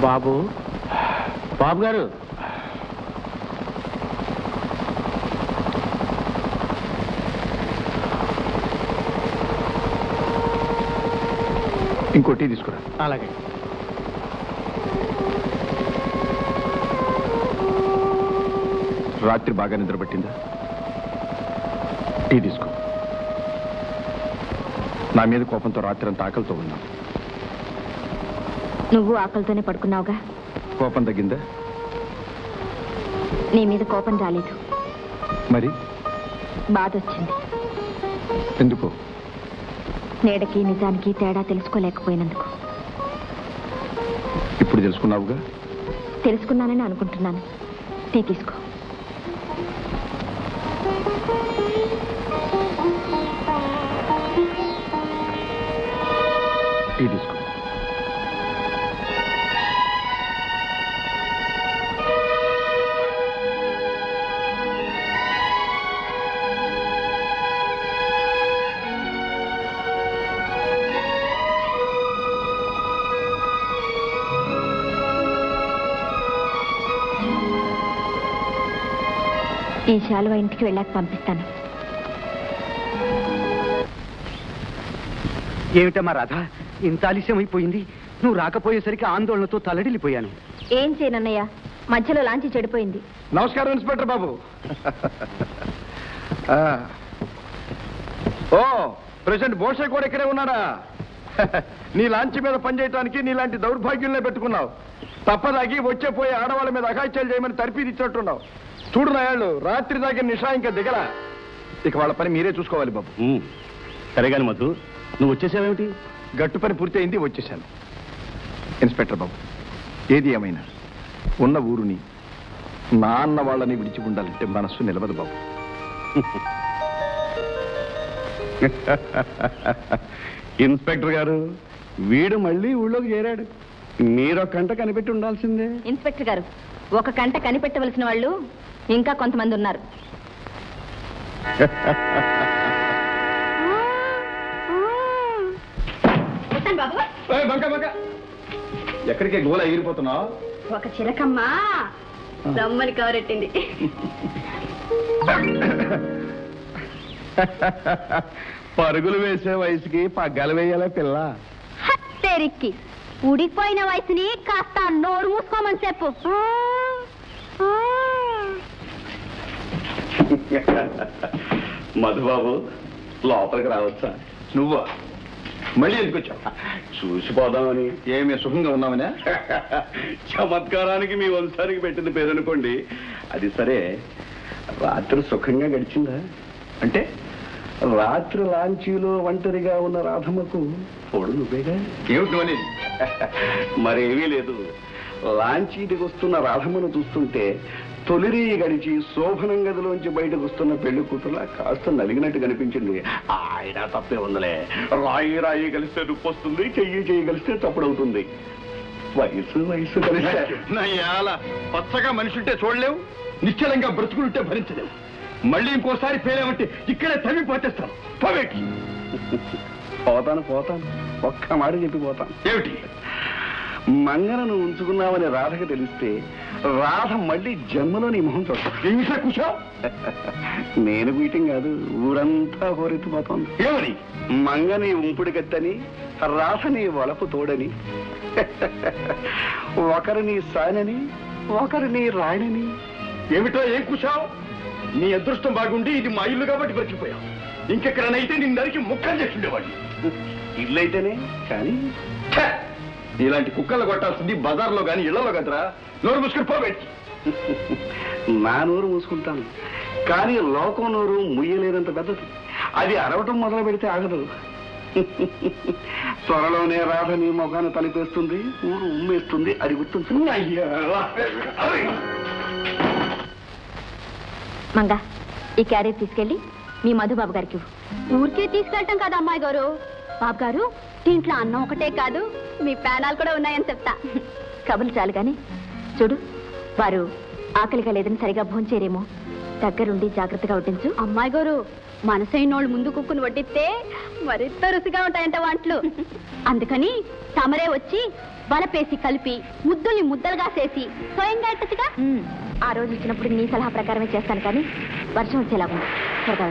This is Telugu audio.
బాబు. బాబు గారు. ఇంకో టీ తీసుకురా. అలాగే. రాత్రి బాగా నిద్రపట్టిందా టీ తీసుకో. నా మీద కోపంతో రాత్రి అంతా ఆకలితో ఉన్నా నువ్వు ఆకలితోనే పడుకున్నావుగా? కోపం తగ్గిందా? నీ మీద కోపం రాలేదు. మరి? బాధ వచ్చింది ఎందుకో? నీడకి నిజానికి తేడా తెలుసుకోలేకపోయినందుకు. ఇప్పుడు తెలుసుకున్నావుగా? తెలుసుకున్నానని అనుకుంటున్నాను. టీ తీసుకో. టీ తీసుకో. ఈ శాలువ ఇంటికి వెళ్ళాక పంపిస్తాను. ఏమిటమ్మా రాధ? ఇంత ఆలస్యం అయిపోయింది నువ్వు రాకపోయేసరికి ఆందోళనతో తలడిల్లిపోయాను. ఏం చేయనన్నయ్య మధ్యలో లాంచి చెడిపోయింది. నమస్కారం ఇన్స్పెక్టర్ బాబు. ఆ. ఓ ప్రెసిడెంట్ బోషే కూడా ఇక్కడే ఉన్నాడా? నీ లాంచ్ మీద పనిచేయడానికి నీలాంటి దౌర్భాగ్యుల్నే పెట్టుకున్నావు. తప్పదాగి వచ్చే పోయే ఆడవాళ్ళ మీద అఘాయిత్యాలు చేయమని తర్పీది ఇచ్చినట్టున్నావు. చూడు నాయాళ్ళు రాత్రి దాకా నిషా ఇంకా దిగల. ఇక వాళ్ళ పని మీరే చూసుకోవాలి బాబు. సరే కానీ మధు నువ్వు వచ్చేసావేమిటి? గట్టు పని పూర్తయింది వచ్చేశాను ఇన్స్పెక్టర్ బాబు ఏది ఏమైనా ఉన్న ఊరుని నా అన్న వాళ్ళని విడిచి ఉండాలంటే మనస్సు నిలవదు బాబు. ఇన్స్పెక్టర్ గారు వీడు మళ్ళీ ఊళ్ళోకి చేరాడు. మీరొక కంట కనిపెట్టి ఉండాల్సిందే. ఇన్స్పెక్టర్ గారు ఒక కంట కనిపెట్టవలసిన వాళ్ళు ఇంకా కొంతమంది ఉన్నారు. ఎక్కడికి గోల ఎగిరిపోతున్నావు? ఒక చిరకమ్మ రమ్మని కవరెట్టింది. పరుగులు వేసే వయసుకి పగ్గాలు వేయాలా పిల్ల. తెరిక్కి ఉడికిపోయిన వయసుని కాస్త నోరు మూసుకోమని చెప్పు. మధుబాబు లోపలికి రావచ్చా? నువ్వా? మళ్ళీ ఎందుకు వచ్చావు చూసిపోదామని ఏమి సుఖంగా ఉన్నామనే? చమత్కారానికి మీ వంశానికి పెట్టిన పేరనుకోండి. అది సరే రాత్రి సుఖంగా గడిచిందా? అంటే రాత్రి లాంచీలో ఒంటరిగా ఉన్న రాధమ్మకు పొడు నువ్వేగా? ఏమిటి మరేమీ లేదు. లాంచీ దిగొస్తున్న రాధమ్మను చూస్తుంటే తొలిరి గడిచి శోభనం గదిలోంచి బయటకు వస్తున్న పెళ్ళి కూతురులా కాస్త నలిగినట్టు కనిపించింది. ఆయన తప్పే ఉందలే. రాయి రాయి కలిస్తే రుప్పు వస్తుంది చెయ్యి చెయ్యి కలిస్తే తప్పుడవుతుంది. వయసు వయసు కలిస్తే పచ్చగా మనిషి ఉంటే చూడలేవు నిశ్చలంగా బ్రతుకులుంటే భరించలేవు. మళ్ళీ ఇంకోసారి పేలేమంటే ఇక్కడే తవ్వి పోతేస్తాను. పోవేటి పోతాను పోతాను. ఒక్క మాట చెప్పి పోతాను. ఏమిటి? మంగనను ఉంచుకున్నామని రాధకు తెలిస్తే రాధ మళ్ళీ జన్మలో నీ మొహం కూర్చో నేను మీటింగ్ కాదు ఊరంతా హోరెత్తిపోతోంది. ఏమని? మంగని ఉంపుడు కత్తని రాసని వలపు తోడని ఒకరిని సానని ఒకరిని రాయనని ఏమిటో ఏం కూర్చావు నీ అదృష్టం బాగుండి ఇది మా ఇల్లు కాబట్టి బ్రతికిపోయావు. ఇంకెక్కడనైతే నిన్ను నరికి ముక్కలు చేసి ఉండేవాడిని ఇల్లైతేనే కానీ! ఇలాంటి కుక్కలు కొట్టాల్సింది బజార్లో గాని ఇళ్ళలో కదరా. నోరు మూసుకుని పోబెట్టి నా నోరు మూసుకుంటాను. కానీ లోకం నోరు ముయ్యలేనంత పెద్దది. అది అరవటం మొదలు పెడితే ఆగదు. త్వరలోనే రాధ నీ ముఖాన్ని తలిపేస్తుంది ఊరు ఉమ్మేస్తుంది అది గుర్తుంటుంది అయ్యా. మంగ ఈ క్యారేజ్ తీసుకెళ్ళి మీ మధుబాబు గారికి. ఊరికే తీసుకెళ్ళటం కాదు అమ్మాయి గారు. బాబు గారు దీంట్లో అన్నం ఒకటే కాదు మీ పేనాలు కూడా ఉన్నాయని చెప్తా. కబుర్లు చాలు కానీ చూడు వారు ఆకలిగా లేదని సరిగా భోంచేరేమో. దగ్గరుండి జాగ్రత్తగా వడ్డించు. అమ్మాయి గారు మనసైనోళ్ళు ముందు కుక్కుని వడ్డిస్తే మరింత రుచిగా ఉంటాయంట వంటలు. అందుకని తమరే వచ్చి వలపేసి కలిపి ముద్దుల్ని ముద్దలుగా చేసి స్వయంగా ఎట్టచ్చుగా ఆ రోజు వచ్చినప్పుడు నీ సలహా ప్రకారమే చేస్తాను కానీ వర్షం వచ్చేలాగా ఉంది. త్వరగా.